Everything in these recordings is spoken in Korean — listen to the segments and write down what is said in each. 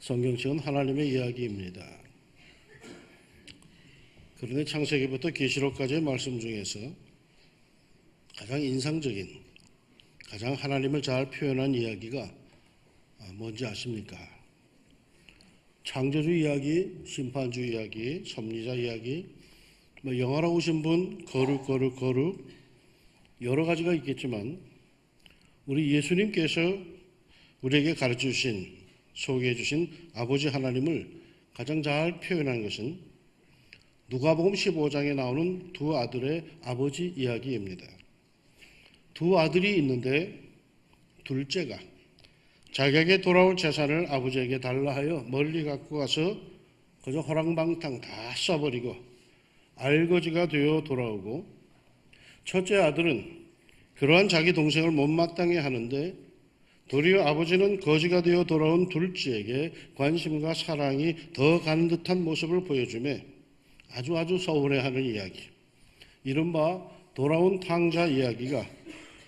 성경책은 하나님의 이야기입니다. 그런데 창세기부터 계시록까지의 말씀 중에서 가장 인상적인, 가장 하나님을 잘 표현한 이야기가 뭔지 아십니까? 창조주 이야기, 심판주 이야기, 섭리자 이야기, 뭐 영화로 오신 분 거룩 거룩 거룩 여러 가지가 있겠지만 우리 예수님께서 우리에게 가르쳐 주신 소개해 주신 아버지 하나님을 가장 잘 표현한 것은 누가복음 15장에 나오는 두 아들의 아버지 이야기입니다. 두 아들이 있는데 둘째가 자기에게 돌아올 재산을 아버지에게 달라 하여 멀리 갖고 가서 그저 호랑방탕 다 써버리고 알거지가 되어 돌아오고 첫째 아들은 그러한 자기 동생을 못마땅해 하는데 도리어 아버지는 거지가 되어 돌아온 둘째에게 관심과 사랑이 더 가는 듯한 모습을 보여주며 아주 아주 서운해하는 이야기. 이른바 돌아온 탕자 이야기가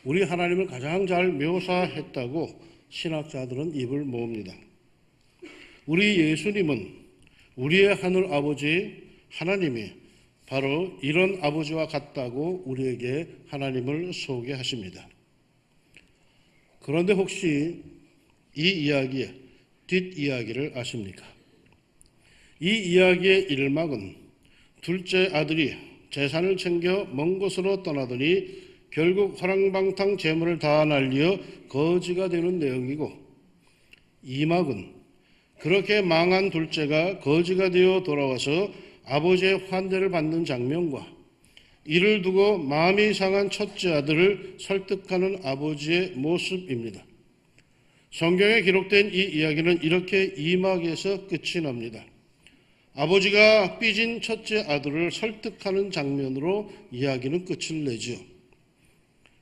우리 하나님을 가장 잘 묘사했다고 신학자들은 입을 모읍니다. 우리 예수님은 우리의 하늘 아버지 하나님이 바로 이런 아버지와 같다고 우리에게 하나님을 소개하십니다. 그런데 혹시 이 이야기의 뒷이야기를 아십니까? 이 이야기의 일막은 둘째 아들이 재산을 챙겨 먼 곳으로 떠나더니 결국 화랑방탕 재물을 다 날려 거지가 되는 내용이고 이막은 그렇게 망한 둘째가 거지가 되어 돌아와서 아버지의 환대를 받는 장면과 이를 두고 마음이 상한 첫째 아들을 설득하는 아버지의 모습입니다. 성경에 기록된 이 이야기는 이렇게 이막에서 끝이 납니다. 아버지가 삐진 첫째 아들을 설득하는 장면으로 이야기는 끝을 내죠.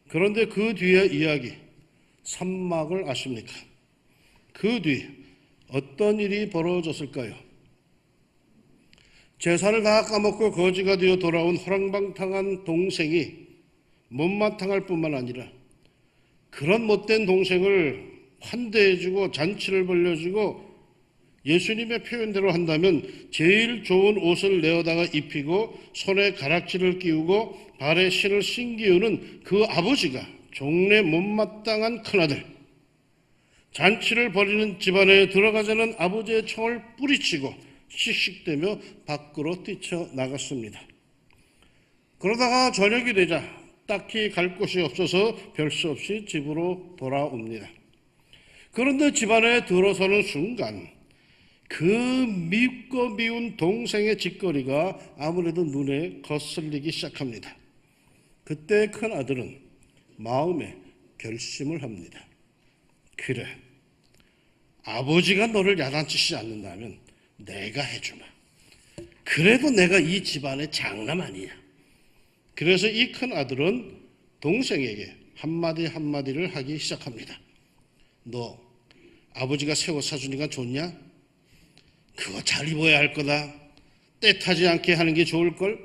그런데 그 뒤의 이야기, 삼막을 아십니까? 그 뒤 어떤 일이 벌어졌을까요? 재산을 다 까먹고 거지가 되어 돌아온 호랑방탕한 동생이 못마땅할 뿐만 아니라 그런 못된 동생을 환대해주고 잔치를 벌려주고 예수님의 표현대로 한다면 제일 좋은 옷을 내어다가 입히고 손에 가락지를 끼우고 발에 신을 신기우는 그 아버지가 종래 못마땅한 큰아들. 잔치를 벌이는 집안에 들어가자는 아버지의 총을 뿌리치고 씩씩대며 밖으로 뛰쳐나갔습니다. 그러다가 저녁이 되자 딱히 갈 곳이 없어서 별수 없이 집으로 돌아옵니다. 그런데 집안에 들어서는 순간 그 밉고 미운 동생의 짓거리가 아무래도 눈에 거슬리기 시작합니다. 그때 큰 아들은 마음에 결심을 합니다. 그래. 아버지가 너를 야단치지 않는다면 내가 해주마. 그래도 내가 이 집안의 장남 아니야. 그래서 이 큰 아들은 동생에게 한마디 한마디를 하기 시작합니다. 너 아버지가 새 옷 사주니까 좋냐? 그거 잘 입어야 할 거다. 때 타지 않게 하는 게 좋을걸?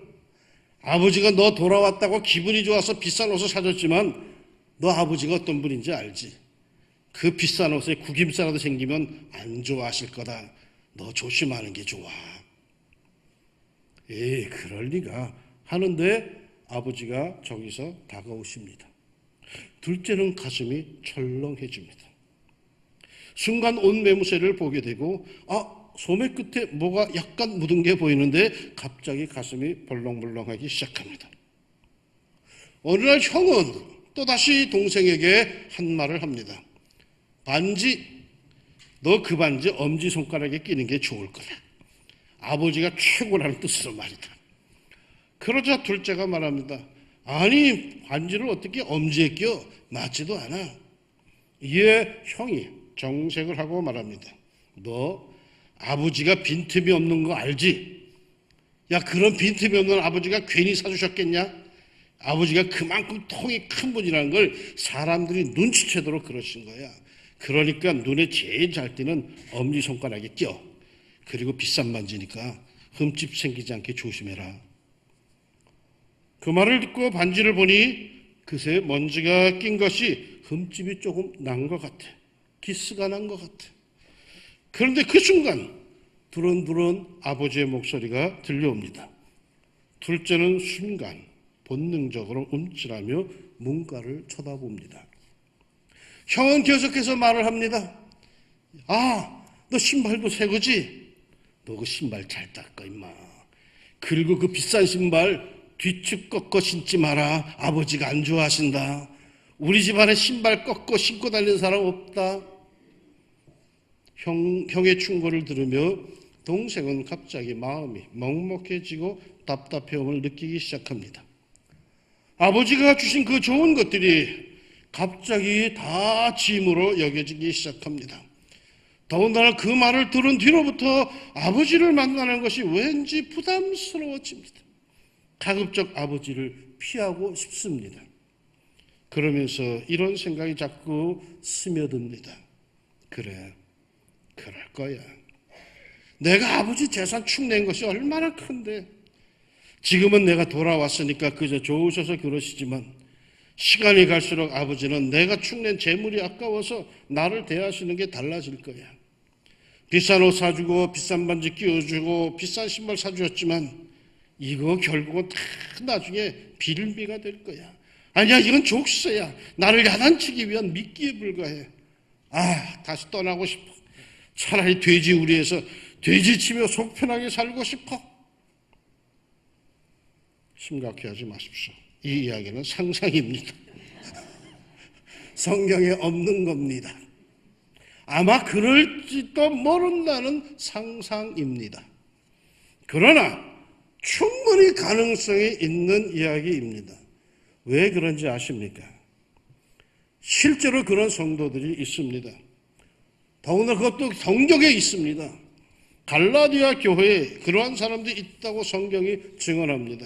아버지가 너 돌아왔다고 기분이 좋아서 비싼 옷을 사줬지만 너 아버지가 어떤 분인지 알지? 그 비싼 옷에 구김살라도 생기면 안 좋아하실 거다. 너 조심하는 게 좋아. 에이, 그럴 리가. 하는데 아버지가 저기서 다가오십니다. 둘째는 가슴이 철렁해집니다. 순간 온 매무새를 보게 되고, 아, 소매 끝에 뭐가 약간 묻은 게 보이는데 갑자기 가슴이 벌렁벌렁하기 시작합니다. 어느 날 형은 또다시 동생에게 한 말을 합니다. 반지, 너 그 반지 엄지손가락에 끼는 게 좋을 거다. 아버지가 최고라는 뜻으로 말이다. 그러자 둘째가 말합니다. 아니, 반지를 어떻게 엄지에 껴? 맞지도 않아. 이에 형이 정색을 하고 말합니다. 너 아버지가 빈틈이 없는 거 알지? 야, 그런 빈틈이 없는 아버지가 괜히 사주셨겠냐? 아버지가 그만큼 통이 큰 분이라는 걸 사람들이 눈치채도록 그러신 거야. 그러니까 눈에 제일 잘 띄는 엄지손가락에 껴. 그리고 비싼 반지니까 흠집 생기지 않게 조심해라. 그 말을 듣고 반지를 보니 그새 먼지가 낀 것이 흠집이 조금 난 것 같아. 기스가 난 것 같아. 그런데 그 순간 두런두런 아버지의 목소리가 들려옵니다. 둘째는 순간 본능적으로 움찔하며 문가를 쳐다봅니다. 형은 계속해서 말을 합니다. 아, 너 신발도 새 거지? 너 그 신발 잘 닦아, 임마. 그리고 그 비싼 신발 뒤축 꺾어 신지 마라. 아버지가 안 좋아하신다. 우리 집안에 신발 꺾어 신고 다니는 사람 없다. 형, 형의 충고를 들으며 동생은 갑자기 마음이 먹먹해지고 답답해움을 느끼기 시작합니다. 아버지가 주신 그 좋은 것들이 갑자기 다 짐으로 여겨지기 시작합니다. 더군다나 그 말을 들은 뒤로부터 아버지를 만나는 것이 왠지 부담스러워집니다. 가급적 아버지를 피하고 싶습니다. 그러면서 이런 생각이 자꾸 스며듭니다. 그래, 그럴 거야. 내가 아버지 재산 축낸 것이 얼마나 큰데. 지금은 내가 돌아왔으니까 그저 좋으셔서 그러시지만 시간이 갈수록 아버지는 내가 축낸 재물이 아까워서 나를 대하시는 게 달라질 거야. 비싼 옷 사주고 비싼 반지 끼워주고 비싼 신발 사주었지만 이거 결국은 다 나중에 빌미가 될 거야. 아니야 이건 족쇄야. 나를 야단치기 위한 미끼에 불과해. 아 다시 떠나고 싶어. 차라리 돼지 우리에서 돼지 치며 속 편하게 살고 싶어. 심각해 하지 마십시오. 이 이야기는 상상입니다. 성경에 없는 겁니다. 아마 그럴지도 모른다는 상상입니다. 그러나 충분히 가능성이 있는 이야기입니다. 왜 그런지 아십니까? 실제로 그런 성도들이 있습니다. 더구나 그것도 성경에 있습니다. 갈라디아 교회에 그러한 사람들이 있다고 성경이 증언합니다.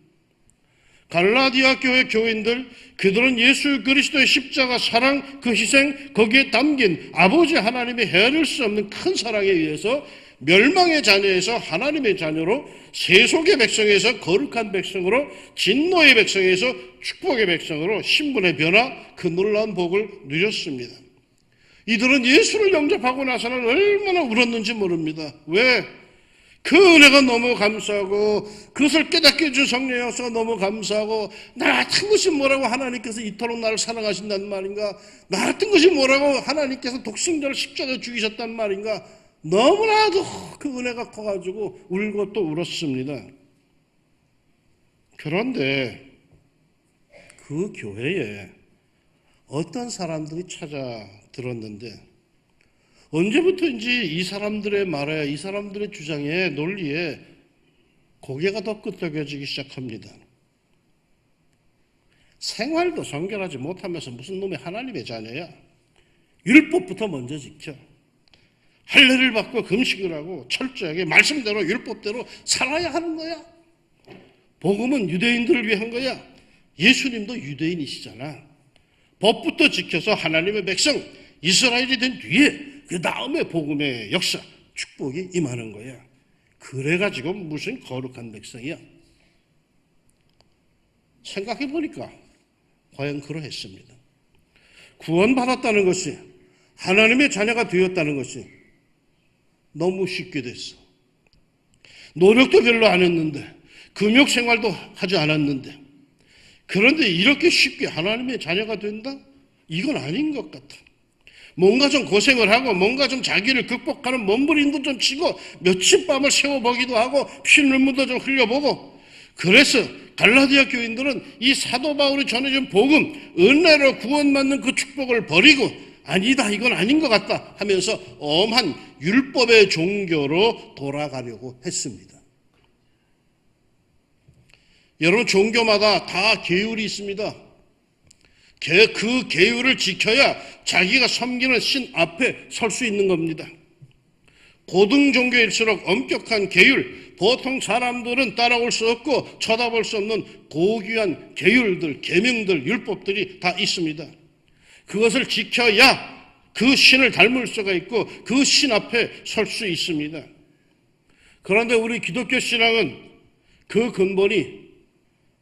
갈라디아 교회 교인들 그들은 예수 그리스도의 십자가 사랑 그 희생 거기에 담긴 아버지 하나님의 헤아릴 수 없는 큰 사랑에 의해서 멸망의 자녀에서 하나님의 자녀로 세속의 백성에서 거룩한 백성으로 진노의 백성에서 축복의 백성으로 신분의 변화 그 놀라운 복을 누렸습니다. 이들은 예수를 영접하고 나서는 얼마나 울었는지 모릅니다. 왜? 그 은혜가 너무 감사하고 그것을 깨닫게 해준 성령이어서 너무 감사하고 나 같은 것이 뭐라고 하나님께서 이토록 나를 사랑하신단 말인가 나 같은 것이 뭐라고 하나님께서 독생자를 십자가에 죽이셨단 말인가 너무나도 그 은혜가 커가지고 울고 또 울었습니다. 그런데 그 교회에 어떤 사람들이 찾아 들었는데 언제부터인지 이 사람들의 말에 이 사람들의 주장에 논리에 고개가 더 끄덕여지기 시작합니다. 생활도 정결하지 못하면서 무슨 놈의 하나님의 자녀야. 율법부터 먼저 지켜. 할례를 받고 금식을 하고 철저하게 말씀대로 율법대로 살아야 하는 거야. 복음은 유대인들을 위한 거야. 예수님도 유대인이시잖아. 법부터 지켜서 하나님의 백성 이스라엘이 된 뒤에 그 다음에 복음의 역사 축복이 임하는 거야. 그래가지고 무슨 거룩한 백성이야. 생각해 보니까 과연 그러했습니다. 구원받았다는 것이 하나님의 자녀가 되었다는 것이 너무 쉽게 됐어. 노력도 별로 안 했는데, 금욕 생활도 하지 않았는데, 그런데 이렇게 쉽게 하나님의 자녀가 된다? 이건 아닌 것 같아. 뭔가 좀 고생을 하고, 뭔가 좀 자기를 극복하는 몸부림도 좀 치고, 며칠 밤을 세워보기도 하고, 피눈물도 좀 흘려보고, 그래서 갈라디아 교인들은 이 사도 바울이 전해준 복음, 은혜로 구원받는 그 축복을 버리고, 아니다, 이건 아닌 것 같다 하면서 엄한 율법의 종교로 돌아가려고 했습니다. 여러분, 종교마다 다 계율이 있습니다. 그 계율을 지켜야 자기가 섬기는 신 앞에 설 수 있는 겁니다. 고등 종교일수록 엄격한 계율, 보통 사람들은 따라올 수 없고 쳐다볼 수 없는 고귀한 계율들, 계명들, 율법들이 다 있습니다. 그것을 지켜야 그 신을 닮을 수가 있고 그 신 앞에 설 수 있습니다. 그런데 우리 기독교 신앙은 그 근본이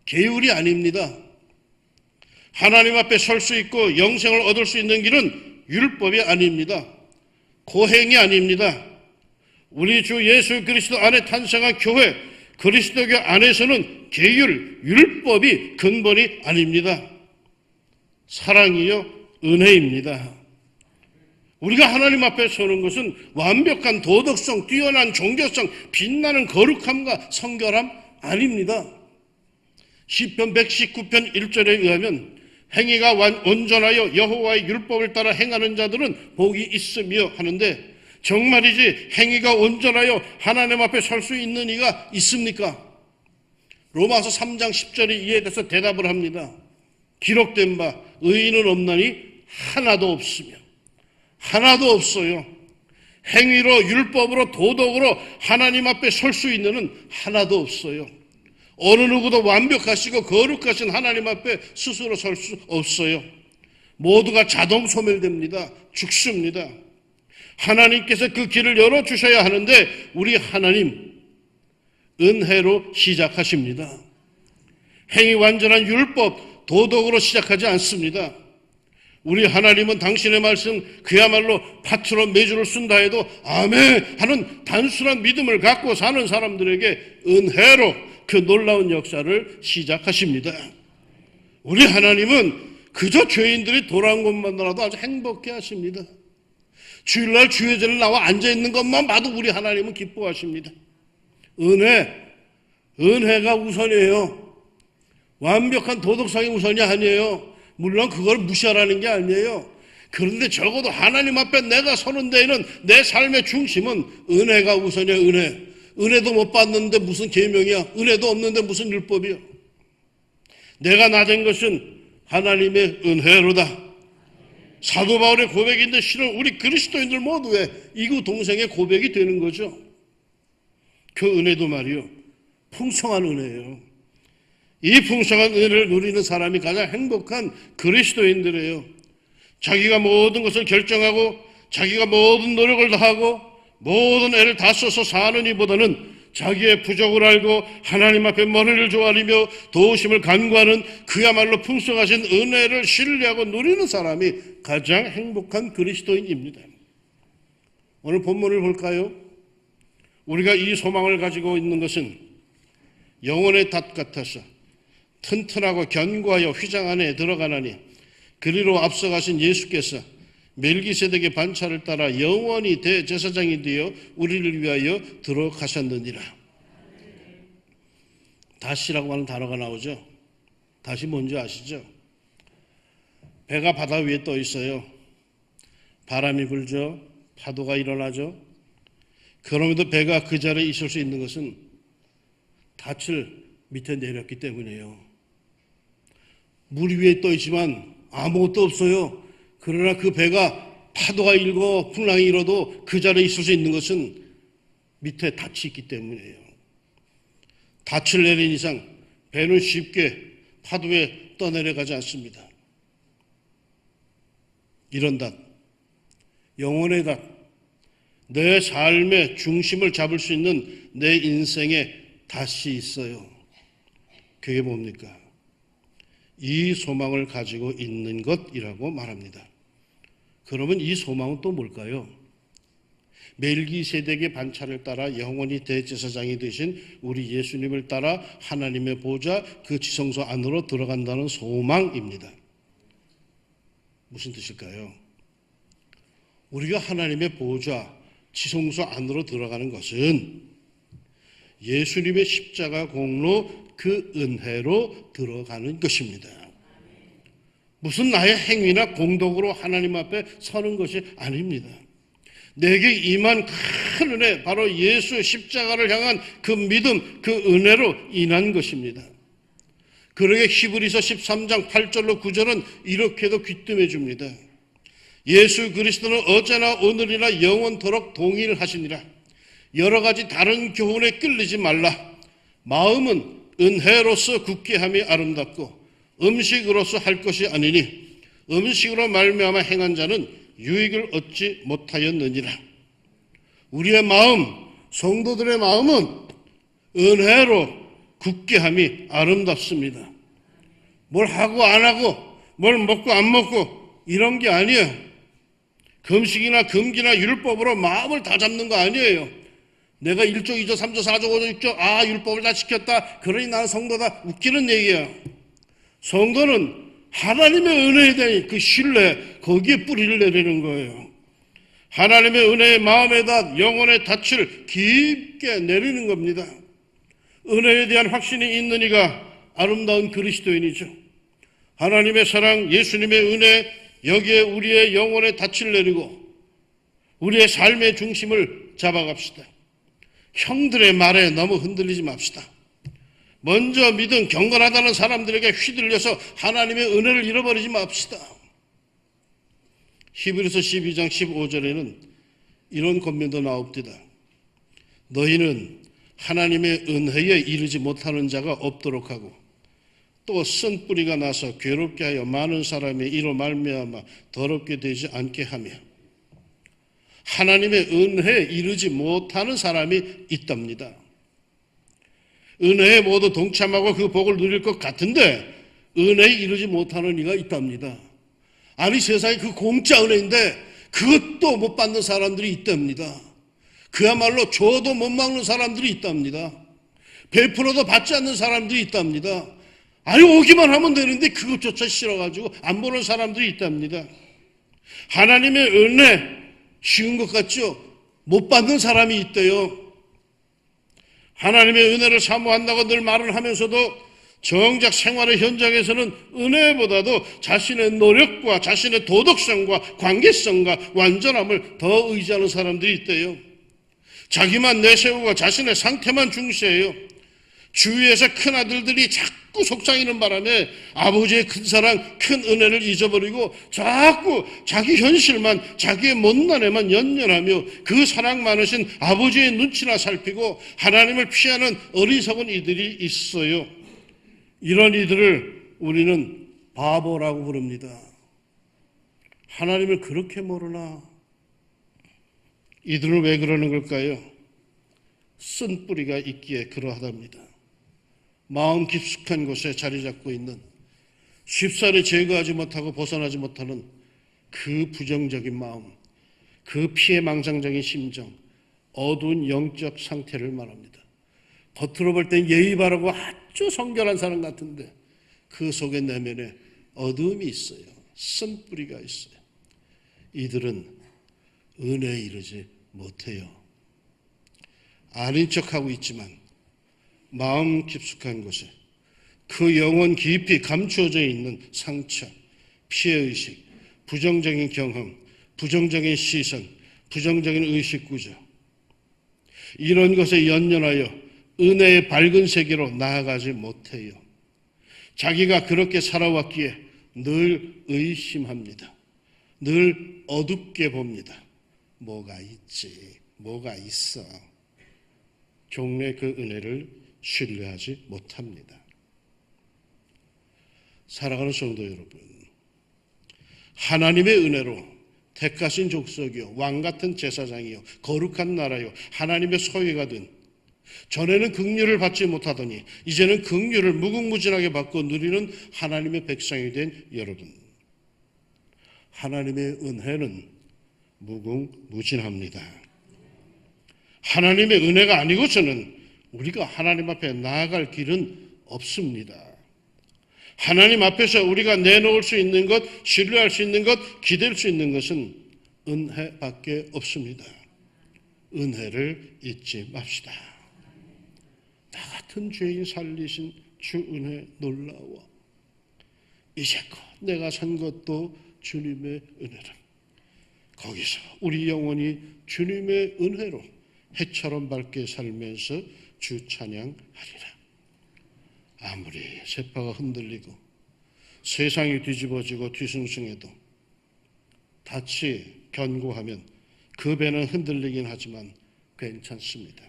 계율이 아닙니다. 하나님 앞에 설 수 있고 영생을 얻을 수 있는 길은 율법이 아닙니다. 고행이 아닙니다. 우리 주 예수 그리스도 안에 탄생한 교회, 그리스도교 안에서는 계율, 율법이 근본이 아닙니다. 사랑이요, 은혜입니다. 우리가 하나님 앞에 서는 것은 완벽한 도덕성, 뛰어난 종교성, 빛나는 거룩함과 성결함 아닙니다. 시편 119편 1절에 의하면 행위가 온전하여 여호와의 율법을 따라 행하는 자들은 복이 있으며 하는데 정말이지 행위가 온전하여 하나님 앞에 설 수 있는 이가 있습니까? 로마서 3장 10절이 이에 대해서 대답을 합니다. 기록된 바 의인은 없나니 하나도 없으며 하나도 없어요. 행위로 율법으로 도덕으로 하나님 앞에 설 수 있는 은 하나도 없어요. 어느 누구도 완벽하시고 거룩하신 하나님 앞에 스스로 설 수 없어요. 모두가 자동 소멸됩니다. 죽습니다. 하나님께서 그 길을 열어주셔야 하는데 우리 하나님 은혜로 시작하십니다. 행위 완전한 율법, 도덕으로 시작하지 않습니다. 우리 하나님은 당신의 말씀 그야말로 파트로 매주를 쓴다 해도 아멘 하는 단순한 믿음을 갖고 사는 사람들에게 은혜로 그 놀라운 역사를 시작하십니다. 우리 하나님은 그저 죄인들이 돌아온 것만으로도 아주 행복해 하십니다. 주일날 주회전을 나와 앉아있는 것만 봐도 우리 하나님은 기뻐하십니다. 은혜, 은혜가 우선이에요. 완벽한 도덕성이 우선이 아니에요. 물론 그걸 무시하라는 게 아니에요. 그런데 적어도 하나님 앞에 내가 서는 데에는 내 삶의 중심은 은혜가 우선이야, 은혜. 은혜도 못 받는데 무슨 계명이야? 은혜도 없는데 무슨 율법이야? 내가 나 된 것은 하나님의 은혜로다. 사도 바울의 고백인데 실은 우리 그리스도인들 모두의 이구 동생의 고백이 되는 거죠. 그 은혜도 말이요. 풍성한 은혜예요. 이 풍성한 은혜를 누리는 사람이 가장 행복한 그리스도인들이에요. 자기가 모든 것을 결정하고 자기가 모든 노력을 다하고 모든 애를 다 써서 사는 이보다는 자기의 부족을 알고 하나님 앞에 머리를 조아리며 도우심을 간구하는 그야말로 풍성하신 은혜를 신뢰하고 누리는 사람이 가장 행복한 그리스도인입니다. 오늘 본문을 볼까요? 우리가 이 소망을 가지고 있는 것은 영혼의 닷 같아서 튼튼하고 견고하여 휘장 안에 들어가나니 그리로 앞서가신 예수께서 멜기세덱의 반차를 따라 영원히 대제사장이 되어 우리를 위하여 들어가셨느니라. 다시라고 하는 단어가 나오죠. 다시 뭔지 아시죠? 배가 바다 위에 떠 있어요. 바람이 불죠. 파도가 일어나죠. 그럼에도 배가 그 자리에 있을 수 있는 것은 닻을 밑에 내렸기 때문이에요. 물 위에 떠 있지만 아무것도 없어요. 그러나 그 배가 파도가 일고 풍랑이 일어도 그 자리에 있을 수 있는 것은 밑에 닻이 있기 때문이에요. 닻을 내린 이상 배는 쉽게 파도에 떠내려가지 않습니다. 이런 닷, 영혼의 닷, 내 삶의 중심을 잡을 수 있는 내 인생에 닷이 있어요. 그게 뭡니까? 이 소망을 가지고 있는 것이라고 말합니다. 그러면 이 소망은 또 뭘까요? 멜기세덱의 반차를 따라 영원히 대제사장이 되신 우리 예수님을 따라 하나님의 보좌 그 지성소 안으로 들어간다는 소망입니다. 무슨 뜻일까요? 우리가 하나님의 보좌 지성소 안으로 들어가는 것은 예수님의 십자가 공로 그 은혜로 들어가는 것입니다. 무슨 나의 행위나 공덕으로 하나님 앞에 서는 것이 아닙니다. 내게 임한 큰 은혜, 바로 예수의 십자가를 향한 그 믿음, 그 은혜로 인한 것입니다. 그러게 히브리서 13장 8절로 9절은 이렇게도 귀뜸해 줍니다. 예수 그리스도는 어제나 오늘이나 영원토록 동일하시니라. 여러 가지 다른 교훈에 끌리지 말라. 마음은 은혜로서 굳게 함이 아름답고 음식으로서 할 것이 아니니 음식으로 말미암아 행한 자는 유익을 얻지 못하였느니라. 우리의 마음, 성도들의 마음은 은혜로 굳게 함이 아름답습니다. 뭘 하고 안 하고 뭘 먹고 안 먹고 이런 게 아니에요. 금식이나 금기나 율법으로 마음을 다 잡는 거 아니에요. 내가 1조, 2조, 3조, 4조, 5조, 6조, 아, 율법을 다 지켰다. 그러니 나는 성도다. 웃기는 얘기야. 성도는 하나님의 은혜에 대한 그 신뢰, 거기에 뿌리를 내리는 거예요. 하나님의 은혜의 마음에다 영혼의 닻을 깊게 내리는 겁니다. 은혜에 대한 확신이 있는 이가 아름다운 그리스도인이죠. 하나님의 사랑, 예수님의 은혜, 여기에 우리의 영혼의 닻을 내리고 우리의 삶의 중심을 잡아갑시다. 형들의 말에 너무 흔들리지 맙시다. 먼저 믿은 경건하다는 사람들에게 휘둘려서 하나님의 은혜를 잃어버리지 맙시다. 히브리서 12장 15절에는 이런 권면도 나옵니다. 너희는 하나님의 은혜에 이르지 못하는 자가 없도록 하고 또 쓴 뿌리가 나서 괴롭게 하여 많은 사람이 이로 말미암아 더럽게 되지 않게 하며 하나님의 은혜에 이르지 못하는 사람이 있답니다. 은혜에 모두 동참하고 그 복을 누릴 것 같은데 은혜에 이르지 못하는 이가 있답니다. 아니 세상에 그 공짜 은혜인데 그것도 못 받는 사람들이 있답니다. 그야말로 줘도 못 막는 사람들이 있답니다. 베풀어도 받지 않는 사람들이 있답니다. 아니 오기만 하면 되는데 그것조차 싫어가지고 안 보는 사람들이 있답니다. 하나님의 은혜 쉬운 것 같죠? 못 받는 사람이 있대요. 하나님의 은혜를 사모한다고 늘 말을 하면서도 정작 생활의 현장에서는 은혜보다도 자신의 노력과 자신의 도덕성과 관계성과 완전함을 더 의지하는 사람들이 있대요. 자기만 내세우고 자신의 상태만 중시해요. 주위에서 큰 아들들이 자꾸 속상이는 바람에 아버지의 큰 사랑, 큰 은혜를 잊어버리고 자꾸 자기 현실만, 자기의 못난에만 연연하며 그 사랑 많으신 아버지의 눈치나 살피고 하나님을 피하는 어리석은 이들이 있어요. 이런 이들을 우리는 바보라고 부릅니다. 하나님을 그렇게 모르나? 이들은 왜 그러는 걸까요? 쓴 뿌리가 있기에 그러하답니다. 마음 깊숙한 곳에 자리 잡고 있는 쉽사리 제거하지 못하고 벗어나지 못하는 그 부정적인 마음, 그 피해망상적인 심정, 어두운 영적 상태를 말합니다. 겉으로 볼 땐 예의 바르고 아주 성결한 사람 같은데 그 속에 내면에 어두움이 있어요. 쓴 뿌리가 있어요. 이들은 은혜에 이르지 못해요. 아닌 척하고 있지만 마음 깊숙한 곳에 그 영혼 깊이 감추어져 있는 상처, 피해의식, 부정적인 경험, 부정적인 시선, 부정적인 의식구조 이런 것에 연연하여 은혜의 밝은 세계로 나아가지 못해요. 자기가 그렇게 살아왔기에 늘 의심합니다. 늘 어둡게 봅니다. 뭐가 있지? 뭐가 있어? 종래 그 은혜를 신뢰하지 못합니다. 사랑하는 성도 여러분, 하나님의 은혜로 택하신 족속이요, 왕 같은 제사장이요, 거룩한 나라요, 하나님의 소유가 된 전에는 긍휼을 받지 못하더니 이제는 긍휼을 무궁무진하게 받고 누리는 하나님의 백성이 된 여러분. 하나님의 은혜는 무궁무진합니다. 하나님의 은혜가 아니고서는 우리가 하나님 앞에 나아갈 길은 없습니다. 하나님 앞에서 우리가 내놓을 수 있는 것, 신뢰할 수 있는 것, 기댈 수 있는 것은 은혜밖에 없습니다. 은혜를 잊지 맙시다. 나 같은 죄인 살리신 주 은혜 놀라워. 이제껏 내가 산 것도 주님의 은혜라. 거기서 우리 영혼이 주님의 은혜로 해처럼 밝게 살면서 주 찬양하리라. 아무리 세파가 흔들리고 세상이 뒤집어지고 뒤숭숭해도 다치 견고하면 그 배는 흔들리긴 하지만 괜찮습니다.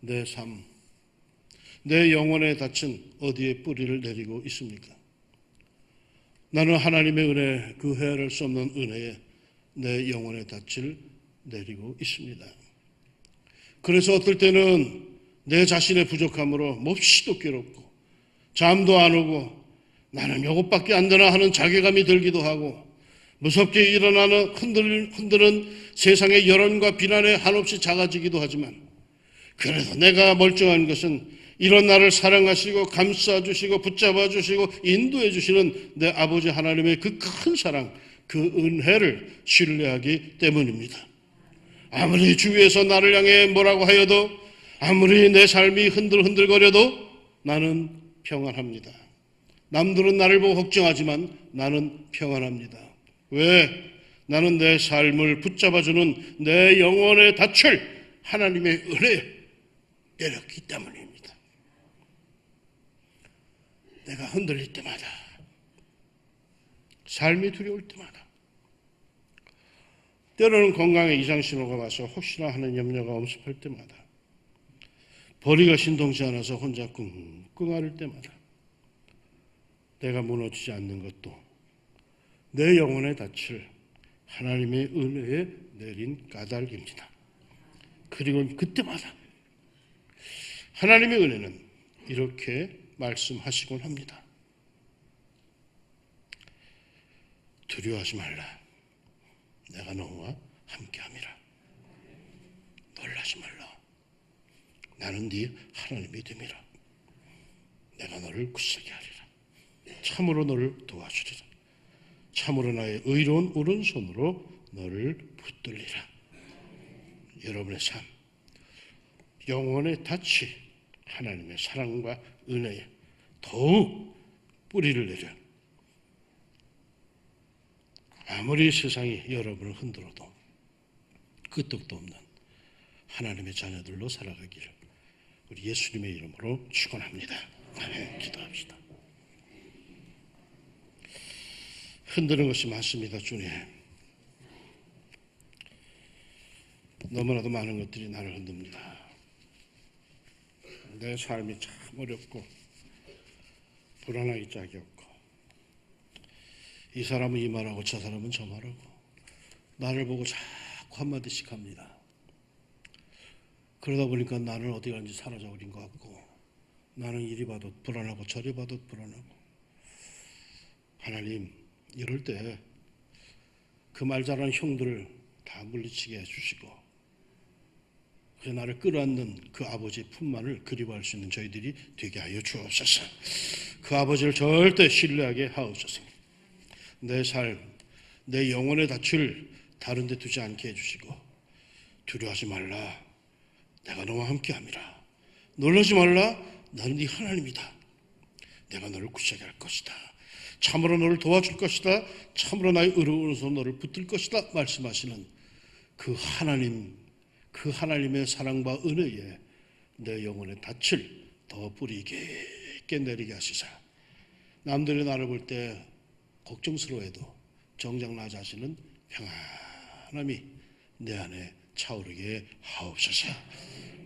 내 삶, 내 영혼의 닻은 어디에 뿌리를 내리고 있습니까? 나는 하나님의 은혜, 그 헤아릴 수 없는 은혜에 내 영혼의 닻을 내리고 있습니다. 그래서 어떨 때는 내 자신의 부족함으로 몹시도 괴롭고 잠도 안 오고 나는 요것밖에 안 되나 하는 자괴감이 들기도 하고 무섭게 일어나는 흔들, 흔드는 세상의 여론과 비난에 한없이 작아지기도 하지만 그래도 내가 멀쩡한 것은 이런 나를 사랑하시고 감싸주시고 붙잡아주시고 인도해주시는 내 아버지 하나님의 그 큰 사랑, 그 은혜를 신뢰하기 때문입니다. 아무리 주위에서 나를 향해 뭐라고 하여도 아무리 내 삶이 흔들흔들거려도 나는 평안합니다. 남들은 나를 보고 걱정하지만 나는 평안합니다. 왜? 나는 내 삶을 붙잡아주는 내 영혼의 닻을 하나님의 은혜에 내렸기 때문입니다. 내가 흔들릴 때마다, 삶이 두려울 때마다, 때로는 건강에 이상 신호가 와서 혹시나 하는 염려가 엄습할 때마다, 벌이가 신동치 않아서 혼자 끙끙 앓을 때마다, 내가 무너지지 않는 것도 내 영혼의 닻을 하나님의 은혜에 내린 까닭입니다. 그리고 그때마다 하나님의 은혜는 이렇게 말씀하시곤 합니다. 두려워하지 말라. 내가 너와 함께함이라. 놀라지 말라. 나는 네 하나님이 됨이라. 내가 너를 굳세게 하리라. 참으로 너를 도와주리라. 참으로 나의 의로운 오른손으로 너를 붙들리라. 여러분의 삶, 영혼의 닻이 하나님의 사랑과 은혜에 더욱 뿌리를 내려 아무리 세상이 여러분을 흔들어도 끄떡도 없는 하나님의 자녀들로 살아가기를 우리 예수님의 이름으로 축원합니다. 기도합시다. 흔드는 것이 많습니다, 주님. 너무나도 많은 것들이 나를 흔듭니다. 내 삶이 참 어렵고 불안하기 짝이 없고 이 사람은 이 말하고 저 사람은 저 말하고 나를 보고 자꾸 한마디씩 합니다. 그러다 보니까 나는 어디 간지 사라져 버린 것 같고 나는 이리 봐도 불안하고 저리 봐도 불안하고 하나님 이럴 때 그 말 잘하는 형들을 다 물리치게 해주시고 그 나를 끌어안는 그 아버지의 품만을 그리워할 수 있는 저희들이 되게 하여 주옵소서. 그 아버지를 절대 신뢰하게 하옵소서. 내 삶, 내 영혼의 닻을 다른 데 두지 않게 해주시고 두려워하지 말라. 내가 너와 함께함이라. 놀라지 말라. 나는 네 하나님이다. 내가 너를 구하게 할 것이다. 참으로 너를 도와줄 것이다. 참으로 나의 의로운서 너를 붙들 것이다. 말씀하시는 그 하나님, 그 하나님의 사랑과 은혜에 내 영혼의 닻을 더 뿌리 깊게 내리게 하시사. 남들이 나를 볼 때 걱정스러워해도 정작 나 자신은 평안함이 내 안에 차오르게 하옵소서.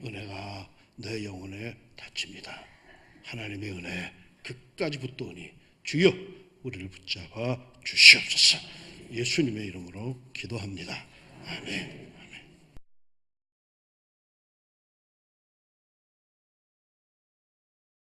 은혜가 내 영혼의 닻입니다. 하나님의 은혜 끝까지 붙도니 주여 우리를 붙잡아 주시옵소서. 예수님의 이름으로 기도합니다. 아멘.